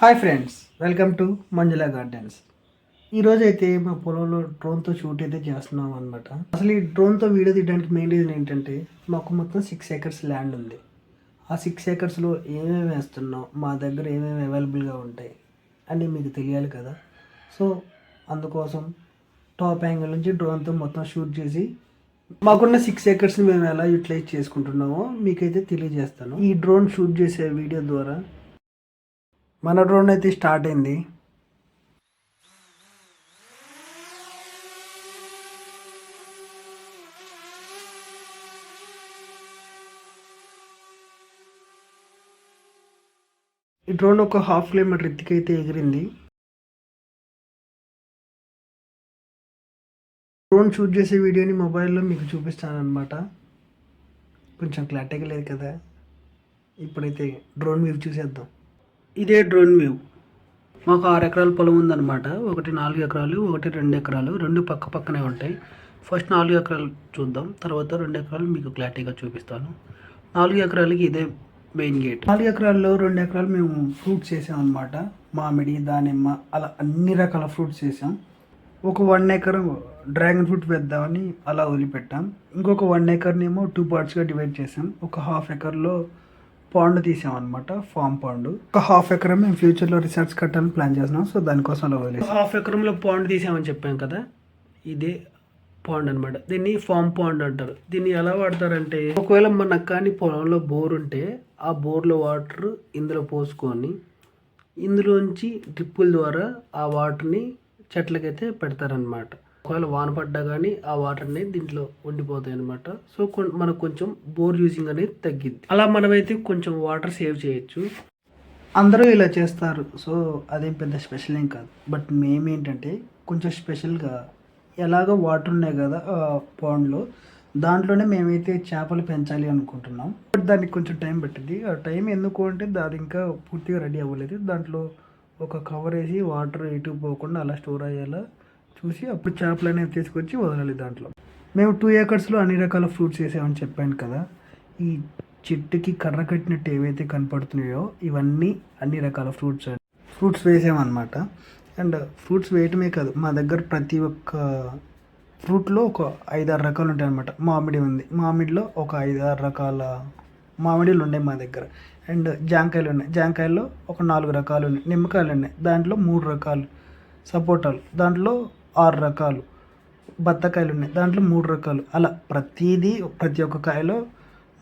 Hi friends welcome to Manjula gardens ఈరోజు అయితే మా పొలంలో డ్రోన్తో షూట్ అయితే చేస్తున్నాం అనమాట అసలు ఈ డ్రోన్తో వీడియో తీయడానికి మెయిన్ రీజన్ ఏంటంటే మాకు మొత్తం సిక్స్ ఏకర్స్ ల్యాండ్ ఉంది. ఆ సిక్స్ ఏకర్స్లో ఏమేమి వేస్తున్నాం మా దగ్గర ఏమేమి అవైలబుల్గా ఉంటాయి అని మీకు తెలియాలి కదా. సో అందుకోసం టాప్ యాంగిల్ నుంచి డ్రోన్తో మొత్తం షూట్ చేసి మాకున్న సిక్స్ ఏకర్స్ని మేము ఎలా యూటిలైజ్ చేసుకుంటున్నామో మీకైతే తెలియజేస్తాను. ఈ డ్రోన్ షూట్ చేసే వీడియో ద్వారా మన డ్రోన్ అయితే స్టార్ట్ అయింది. ఈ డ్రోన్ ఒక హాఫ్ కిలోమీటర్ ఎత్తుకైతే ఎగిరింది. డ్రోన్ షూట్ చేసే వీడియోని మొబైల్లో మీకు చూపిస్తాను అనమాట కొంచెం క్లారిటీగా లేదు కదా. ఇప్పుడైతే డ్రోన్ వ్యూ చూసేద్దాం. ఇదే డ్రోన్ వ్యూ. మాకు ఆరు ఎకరాల పొలం ఉందన్నమాట. ఒకటి నాలుగు ఎకరాలు ఒకటి రెండు ఎకరాలు. రెండు పక్క పక్కనే ఉంటాయి. ఫస్ట్ నాలుగు ఎకరాలు చూద్దాం. తర్వాత రెండు ఎకరాలు మీకు క్లారిటీగా చూపిస్తాను. నాలుగు ఎకరాలకి ఇదే మెయిన్ గేట్. నాలుగు ఎకరాల్లో రెండు ఎకరాలు మేము ఫ్రూట్స్ వేసాం అనమాట మామిడి దానిమ్మ అలా అన్ని రకాల ఫ్రూట్స్ వేసాం ఒక వన్ ఎకర్ డ్రాగన్ ఫ్రూట్ వేద్దామని అలా వదిలిపెట్టాం. ఇంకొక వన్ ఎకర్నేమో టూ పార్ట్స్గా డివైడ్ చేసాం. ఒక హాఫ్ ఎకర్లో పాండ్ తీసామన్నమాట ఫామ్ పాండ్ ఒక హాఫ్ ఎకరం మేము ఫ్యూచర్లో రీసెర్చ్ కట్టాలని ప్లాన్ చేస్తున్నాం సో దానికోసం అలా వదిలేసి. హాఫ్ ఎకరంలో పాండ్ తీసామని చెప్పాం కదా ఇదే పాండ్ అనమాట దీన్ని ఫామ్ పాండ్ అంటారు. దీన్ని ఎలా వాడతారంటే ఒకవేళ మనకు కానీ పొలంలో బోర్ ఉంటే ఆ బోర్లో వాటర్ ఇందులో పోసుకొని ఇందులోంచి డ్రిప్పుల ద్వారా ఆ వాటర్ని చెట్లకైతే పెడతారనమాట ఒకవేళ వాన పడ్డా కానీ ఆ వాటర్ని దీంట్లో ఉండిపోతాయి అనమాట సో కొం- మనకు కొంచెం బోర్ యూజింగ్ అనేది తగ్గిద్ది. అలా మనమైతే కొంచెం వాటర్ సేవ్ చేయొచ్చు. అందరూ ఇలా చేస్తారు. సో అదేం పెద్ద స్పెషల్ ఏం కాదు. బట్ మేమేంటంటే కొంచెం స్పెషల్గా ఎలాగో వాటర్ ఉన్నాయి కదా పాండ్లో దాంట్లోనే మేమైతే చేపలు పెంచాలి అనుకుంటున్నాం. బట్ దానికి కొంచెం టైం పట్టింది ఆ టైం ఎందుకు అంటే దాని ఇంకా పూర్తిగా రెడీ అవ్వలేదు. దాంట్లో ఒక కవర్ వేసి వాటర్ ఇటు పోకుండా అలా స్టోర్ అయ్యేలా చూసి అప్పుడు చేపలు అనేవి తీసుకొచ్చి వదలాలి దాంట్లో. మేము టూ ఏకర్స్లో అన్ని రకాల ఫ్రూట్స్ వేసామని చెప్పాను కదా. ఈ చెట్టుకి కర్ర కట్టినట్టు ఏవైతే కనపడుతున్నాయో ఇవన్నీ అన్ని రకాల ఫ్రూట్స్ ఫ్రూట్స్ వేసామన్నమాట. అండ్ ఫ్రూట్స్ వేయటమే కాదు మా దగ్గర ప్రతి ఒక్క ఫ్రూట్లో ఒక ఐదారు రకాలు ఉంటాయి అనమాట మామిడి ఉంది. మామిడిలో ఒక ఐదారు రకాల మామిడిలు ఉన్నాయి మా దగ్గర. అండ్ జాంకాయలు ఉన్నాయి. జాంకాయల్లో ఒక నాలుగు రకాలు ఉన్నాయి. నిమ్మకాయలు ఉన్నాయి. దాంట్లో మూడు రకాలు సపోటాలు. దాంట్లో ఆరు రకాలు. బత్తాకాయలు ఉన్నాయి దాంట్లో మూడు రకాలు. అలా ప్రతిదీ ప్రతి ఒక్క కాయలో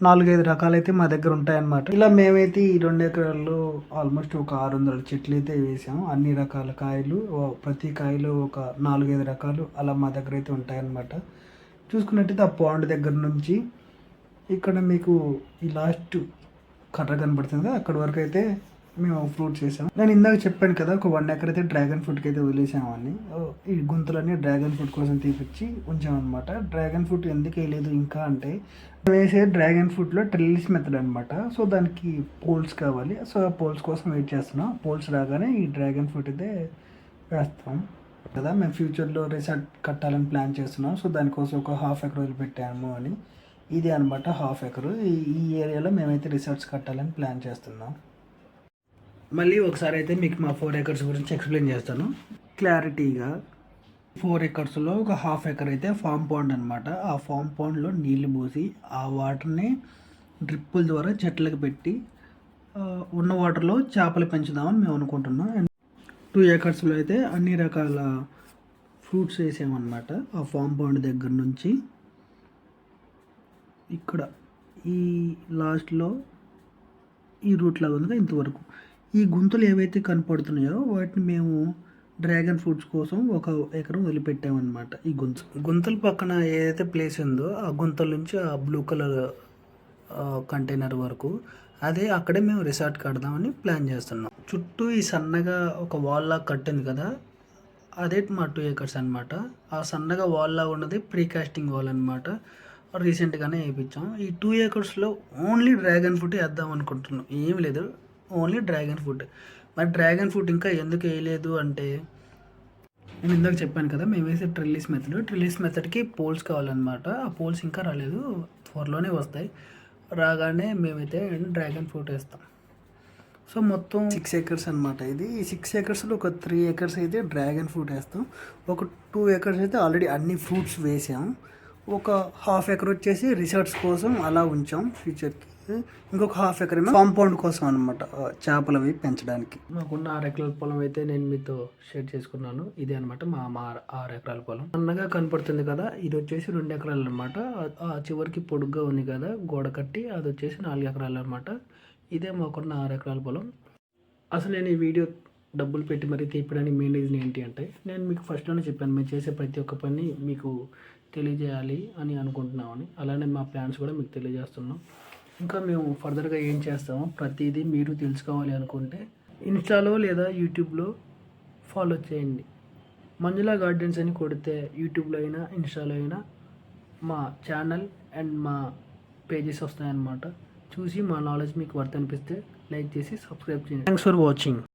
నాలుగైదు రకాలు అయితే మా దగ్గర ఉంటాయన్నమాట. ఇలా మేమైతే ఈ రెండు ఎకరాల్లో ఆల్మోస్ట్ ఒక ఆరు వందల చెట్లు అయితే వేసాము. అన్ని రకాల కాయలు ప్రతి కాయలో ఒక నాలుగైదు రకాలు అలా మా దగ్గర అయితే ఉంటాయన్నమాట. చూసుకున్నట్టయితే ఆ పాండ్ దగ్గర నుంచి ఇక్కడ మీకు ఈ లాస్ట్ కర్ర కనబడుతుంది అక్కడి అక్కడ వరకు అయితే మేము ఫ్రూట్స్ చేసాం. నేను ఇందాక చెప్పాను కదా ఒక వన్ ఎకర్ అయితే డ్రాగన్ ఫ్రూట్కి అయితే వదిలేసామని ఈ గుంతలన్నీ డ్రాగన్ ఫ్రూట్ కోసం తీపిచ్చి ఉంచామన్నమాట. డ్రాగన్ ఫ్రూట్ ఎందుకు వేయలేదు ఇంకా అంటే వేసే డ్రాగన్ ఫ్రూట్లో ట్రిల్లిస్ మెథడ్ అనమాట సో దానికి పోల్స్ కావాలి. సో ఆ పోల్స్ కోసం వెయిట్ చేస్తున్నాం. పోల్స్ రాగానే ఈ డ్రాగన్ ఫ్రూట్ అయితే వేస్తాం. కదా మేము ఫ్యూచర్లో రిసార్ట్ కట్టాలని ప్లాన్ చేస్తున్నాం. సో దానికోసం ఒక హాఫ్ ఎకర్ వదిలిపెట్టాము అని. ఇది అనమాట హాఫ్ ఎకరు ఈ ఈ ఏరియాలో మేమైతే రిసార్ట్స్ కట్టాలని ప్లాన్ చేస్తున్నాం. మళ్ళీ ఒకసారి అయితే మీకు మా ఫోర్ ఎకర్స్ గురించి ఎక్స్ప్లెయిన్ చేస్తాను. క్లారిటీగా ఫోర్ ఎకర్స్లో ఒక హాఫ్ ఎకర్ అయితే ఫామ్ పాండ్ అనమాట ఆ ఫామ్ పాండ్లో నీళ్ళు పోసి ఆ వాటర్ని డ్రిప్పుల ద్వారా చెట్లకు పెట్టి ఉన్న వాటర్లో చేపలు పెంచుదామని మేము అనుకుంటున్నాం. అండ్ టూ ఏకర్స్లో అయితే అన్ని రకాల ఫ్రూట్స్ వేసామన్నమాట ఆ ఫామ్ పాండ్ దగ్గర నుంచి. ఇక్కడ ఈ లాస్ట్లో ఈ రూట్ లాగా ఉంది ఇంతవరకు. ఈ గుంతలు ఏవైతే కనపడుతున్నాయో వాటిని మేము డ్రాగన్ ఫ్రూట్స్ కోసం ఒక ఎకరం వదిలిపెట్టామన్నమాట ఈ గుంత. గుంతల పక్కన ఏదైతే ప్లేస్ ఉందో ఆ గుంతల నుంచి ఆ బ్లూ కలర్ కంటైనర్ వరకు అదే అక్కడే మేము రిసార్ట్ కడదామని ప్లాన్ చేస్తున్నాం. చుట్టూ ఈ సన్నగా ఒక వాల్లా కట్టింది కదా అదే మా టూ ఏకర్స్ అనమాట ఆ సన్నగా వాల్లా ఉన్నది ప్రీకాస్టింగ్ వాల్ అనమాట రీసెంట్గానే వేయించాం. ఈ టూ ఏకర్స్లో ఓన్లీ డ్రాగన్ ఫ్రూట్ వేద్దాం అనుకుంటున్నాం. ఏం లేదు. Only dragon fruit. మరి డ్రాగన్ ఫ్రూట్ ఇంకా ఎందుకు వేయలేదు అంటే నేను ఇందాక చెప్పాను కదా మేము వేసే ట్రిల్లీస్ మెథడ్. ట్రిల్లీస్ మెథడ్కి పోల్స్ కావాలన్నమాట. ఆ పోల్స్ ఇంకా రాలేదు. త్వరలోనే వస్తాయి. రాగానే మేమైతే డ్రాగన్ ఫ్రూట్ వేస్తాం. సో మొత్తం సిక్స్ ఏకర్స్ అనమాట ఇది. ఈ సిక్స్ ఏకర్స్లో ఒక త్రీ ఏకర్స్ అయితే డ్రాగన్ ఫ్రూట్ వేస్తాం. ఒక టూ ఏకర్స్ అయితే ఆల్రెడీ అన్ని ఫ్రూట్స్ వేసాం. ఒక హాఫ్ ఎకర్ వచ్చేసి రిసార్ట్స్ కోసం అలా ఉంచాం ఫ్యూచర్కి. ఇంకొక హాఫ్ ఎకర్ కాంపౌండ్ కోసం అనమాట చేపలు అవి పెంచడానికి. మాకున్న ఆరు ఎకరాల పొలం అయితే నేను మీతో షేర్ చేసుకున్నాను. ఇదే అనమాట మా మా ఆరు- ఆరు ఎకరాల పొలం. అన్నగా కనపడుతుంది కదా ఇది వచ్చేసి రెండు ఎకరాలు అనమాట ఆ చివరికి పొడుగ్గా ఉంది కదా గోడ కట్టి అది వచ్చేసి నాలుగు ఎకరాలు అనమాట ఇదే మాకున్న ఆరు ఎకరాల పొలం. అసలు నేను ఈ వీడియో డబ్బులు పెట్టి మరీ తీపడానికి మెయిన్ రీజన్ ఏంటి అంటే నేను మీకు ఫస్ట్లోనే చెప్పాను మేము చేసే ప్రతి ఒక్క పని మీకు తెలియజేయాలి అని అనుకుంటున్నామని. అలానే మా ప్లాన్స్ కూడా మీకు తెలియజేస్తున్నాం. ఇంకా మేము ఫర్దర్గా ఏం చేస్తామో ప్రతిదీ మీరు తెలుసుకోవాలి అనుకుంటే ఇన్స్టాలో లేదా యూట్యూబ్లో ఫాలో చేయండి. మంజులా గార్డెన్స్ అని కొడితే యూట్యూబ్లో అయినా ఇన్స్టాలో అయినా మా ఛానల్ అండ్ మా పేజెస్ వస్తాయన్నమాట. చూసి మా నాలెడ్జ్ మీకు వర్త్ అనిపిస్తే లైక్ చేసి సబ్స్క్రైబ్ చేయండి. Thanks for watching